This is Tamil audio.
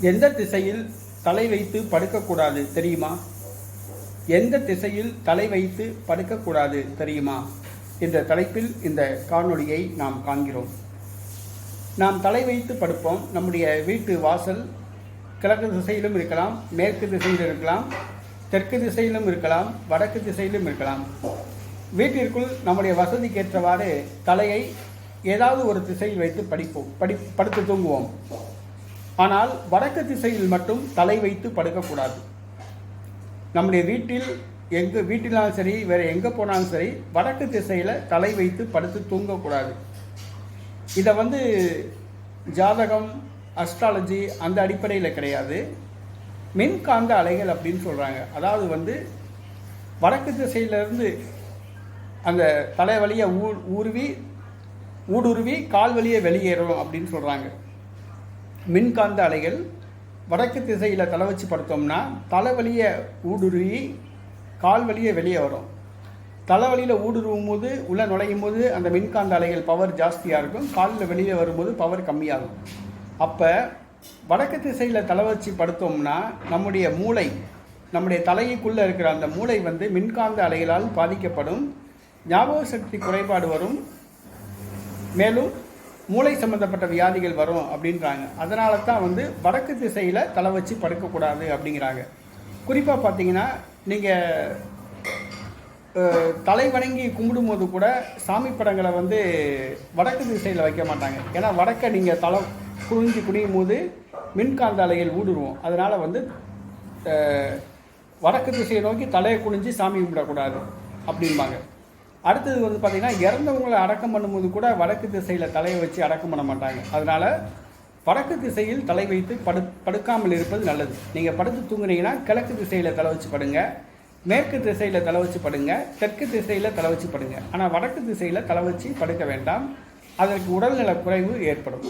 எந்த திசையில் தலை வைத்து படுக்கக்கூடாது தெரியுமா? எந்த திசையில் தலை வைத்து படுக்கக்கூடாது தெரியுமா? என்ற தலைப்பில் இந்த காணொளியை நாம் காண்கிறோம். நாம் தலை வைத்து படுப்போம். நம்முடைய வீட்டு வாசல் கிழக்கு திசையிலும் இருக்கலாம் மேற்கு திசையில் இருக்கலாம் தெற்கு திசையிலும் இருக்கலாம் வடக்கு திசையிலும் இருக்கலாம். வீட்டிற்குள் நம்முடைய வசதிக்கேற்றவாறு தலையை ஏதாவது ஒரு திசையில் வைத்து படிப்போம். படி படுத்து தூங்குவோம். ஆனால் வடக்கு திசையில் மட்டும் தலை வைத்து படுக்கக்கூடாது. நம்முடைய வீட்டில் எங்கே வீட்டிலாலும் சரி வேறு எங்கே போனாலும் சரி வடக்கு திசையில் தலை வைத்து படுத்து தூங்கக்கூடாது. இதை வந்து ஜாதகம் அஸ்ட்ராலஜி அந்த அடிப்படையில் கிடையாது. மின்காந்த அலைகள் அப்படின்னு சொல்கிறாங்க அதாவது வந்து வடக்கு திசையிலேருந்து அந்த தலை வழியை ஊ ஊருவி ஊடுருவி கால் வழியை வெளியேறும் அப்படின்னு சொல்கிறாங்க மின்காந்த அலைகள் வடக்கு திசையில் தலை வச்சு படுத்தோம்னா தலைவலியை ஊடுருவி கால் வலியை வெளியே வரும். தலைவலியில் ஊடுருவும் போது உள்ளே நுழையும் போது அந்த மின்காந்த அலைகள் பவர் ஜாஸ்தியாக இருக்கும். காலில் வெளியே வரும்போது பவர் கம்மியாகும். அப்போ வடக்கு திசையில் தலை வச்சு படுத்தோம்னா நம்முடைய மூளை நம்முடைய தலைக்குள்ளே இருக்கிற அந்த மூளை வந்து மின்காந்த அலைகளால் பாதிக்கப்படும். ஞாபக சக்தி குறைபாடு வரும். மேலும் மூளை சம்பந்தப்பட்ட வியாதிகள் வரும் அப்படின்றாங்க. அதனால தான் வந்து வடக்கு திசையில் தலை வச்சு படுக்கக்கூடாது அப்படிங்கிறாங்க. குறிப்பாக பார்த்தீங்கன்னா நீங்கள் தலை வணங்கி கும்பிடும்போது கூட சாமி படங்களை வந்து வடக்கு திசையில் வைக்க மாட்டாங்க. ஏன்னா வடக்கை நீங்கள் தலை குனிஞ்சு குனியும் போது மின்காந்த அலைகள் ஊடுருவோம். அதனால் வந்து வடக்கு திசையை நோக்கி தலையை குனிஞ்சு சாமி கும்பிடக்கூடாது அப்படிம்பாங்க. அடுத்தது வந்து பார்த்திங்கன்னா இறந்தவங்களை அடக்கம் பண்ணும்போது கூட வடக்கு திசையில் தலையை வச்சு அடக்கம் பண்ண மாட்டாங்க. அதனால் வடக்கு திசையில் தலை வைத்து படு படுக்காமல் இருப்பது நல்லது. நீங்கள் படுத்து தூங்குனீங்கன்னா கிழக்கு திசையில் தலை வச்சு படுங்க மேற்கு திசையில் தலை வச்சு படுங்க தெற்கு திசையில் தலை வச்சு படுங்க. ஆனால் வடக்கு திசையில் தலை வச்சு படுக்க வேண்டாம். அதற்கு உடல்நல குறைவு ஏற்படும்.